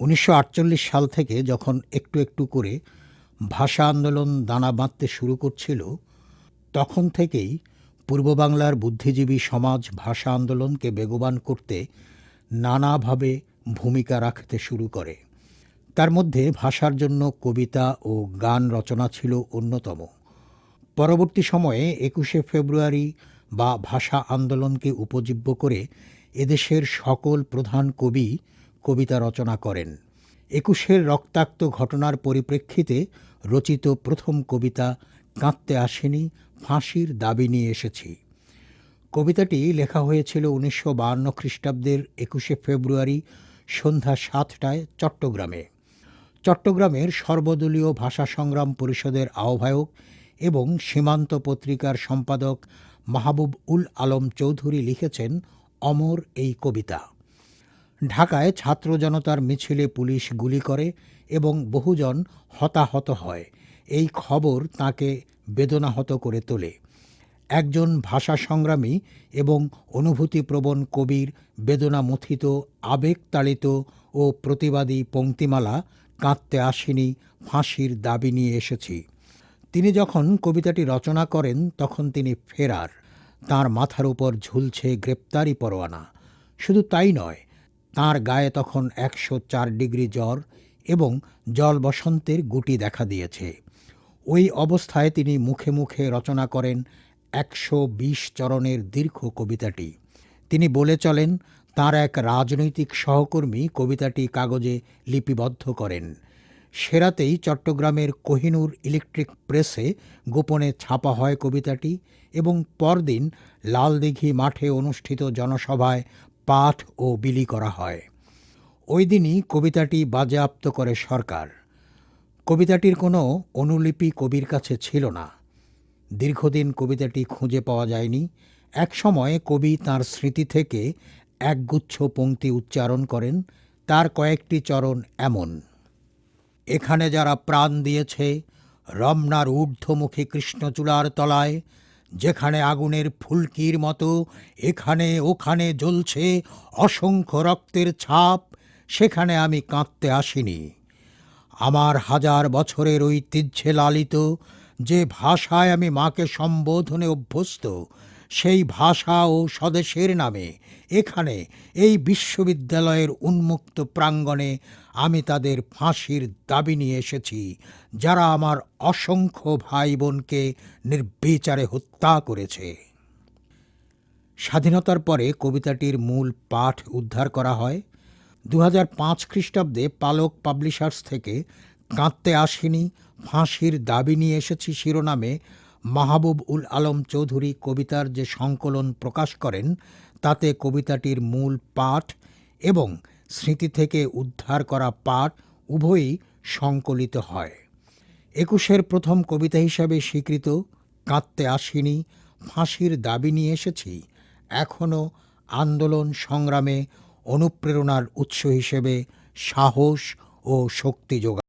উনিশশো আটচল্লিশ সাল থেকে যখন একটু একটু করে ভাষা আন্দোলন দানা বাঁধতে শুরু করছিল, তখন থেকেই পূর্ব বাংলার বুদ্ধিজীবী সমাজ ভাষা আন্দোলনকে বেগবান করতে নানাভাবে ভূমিকা রাখতে শুরু করে। তার মধ্যে ভাষার জন্য কবিতা ও গান রচনা ছিল অন্যতম। পরবর্তী সময়ে একুশে ফেব্রুয়ারি বা ভাষা আন্দোলনকে উপজীব্য করে এদেশের সকল প্রধান কবি কবিতা রচনা করেন। একুশের রক্তাক্ত ঘটনার পরিপ্রেক্ষিতে রচিত প্রথম কবিতা কাঁদতে আসেনি, ফাঁসির দাবি নিয়ে এসেছি। কবিতাটি লেখা হয়েছিল উনিশশো বাহান্ন খ্রিস্টাব্দের একুশে ফেব্রুয়ারি সন্ধ্যা সাতটায় চট্টগ্রামে। চট্টগ্রামের সর্বদলীয় ভাষা সংগ্রাম পরিষদের আহ্বায়ক এবং সীমান্ত পত্রিকার সম্পাদক মাহবুব উল আলম চৌধুরী লিখেছেন অমর এই কবিতা। ঢাকায় ছাত্র জনতার মিছিলে পুলিশ গুলি করে এবং বহুজন হতাহত হয়। এই খবর তাকে বেদনাহত করে তোলে। একজন ভাষা সংগ্রামী এবং অনুভূতিপ্রবণ কবির বেদনামথিত, আবেগতাড়িত ও প্রতিবাদী পংক্তিমালা কাঁদতে আসেনি, ফাঁসির দাবি নিয়ে এসেছি। তিনি যখন কবিতাটি রচনা করেন, তখন তিনি ফেরার। তার মাথার উপর ঝুলছে গ্রেপ্তারি পরোয়ানা। শুধু তাই নয় তার গায়ে তখন একশো চার ডিগ্রি জ্বর এবং জল বসন্তের গুটি দেখা দিয়েছে। ওই অবস্থায় তিনি মুখে মুখে রচনা করেন একশো বিশ চরণের দীর্ঘ কবিতাটি। তিনি বলে চলেন, তার এক রাজনৈতিক সহকর্মী কবিতাটি কাগজে লিপিবদ্ধ করেন। সেরাতেই চট্টগ্রামের কোহিনূর ইলেকট্রিক প্রেসে গোপনে ছাপা হয় কবিতাটি এবং পরদিন লালদিঘি মাঠে অনুষ্ঠিত জনসভায় পাঠ ও বিলি করা হয়। ওই দিনই কবিতাটি বাজেয়াপ্ত করে সরকার। কবিতাটির কোনো অনুলিপি কবির কাছে ছিল না। দীর্ঘদিন কবিতাটি খুঁজে পাওয়া যায়নি। এক সময় কবি তার স্মৃতি থেকে একগুচ্ছ পংক্তি উচ্চারণ করেন, তার কয়েকটি চরণ এমন। এখানে যারা প্রাণ দিয়েছে, রমনার ঊর্ধ্বমুখী কৃষ্ণচূড়ার তলায় যেখানে আগুনের ফুলকির মতো, এখানে ওখানে জ্বলছে অসংখ্য রক্তের ছাপ, সেখানে আমি কাঁদতে আসিনি। আমার হাজার বছরের ঐতিহ্যে লালিত যে ভাষায় আমি মাকে সম্বোধনে অভ্যস্ত সেই ভাষা ও স্বদেশের নামে। এখানে এই বিশ্ববিদ্যালয়ের উন্মুক্ত প্রাঙ্গণে আমি তাদের ফাঁসির দাবি নিয়ে এসেছি, যারা আমার অসংখ্য ভাই বোনকে নির্বিচারে হত্যা করেছে। স্বাধীনতার পরে কবিতাটির মূল পাঠ উদ্ধার করা হয়। দু খ্রিস্টাব্দে পালক পাবলিশার্স থেকে কাঁদতে আসেনি, ফাঁসির দাবি নিয়ে এসেছি শিরোনামে মাহবুব উল আলম চৌধুরী কবিতার যে সংকলন প্রকাশ করেন, তাতে কবিতাটির মূল পাঠ এবং স্মৃতি থেকে উদ্ধার করা পাঠ উভয়ই সংকলিত হয়। একুশের প্রথম কবিতা হিসাবে স্বীকৃত, কাঁদতে আসিনি, ফাঁসির দাবি নিয়ে এসেছি এখনও আন্দোলন সংগ্রামে অনুপ্রেরণার উৎস হিসেবে সাহস ও শক্তি যোগায়।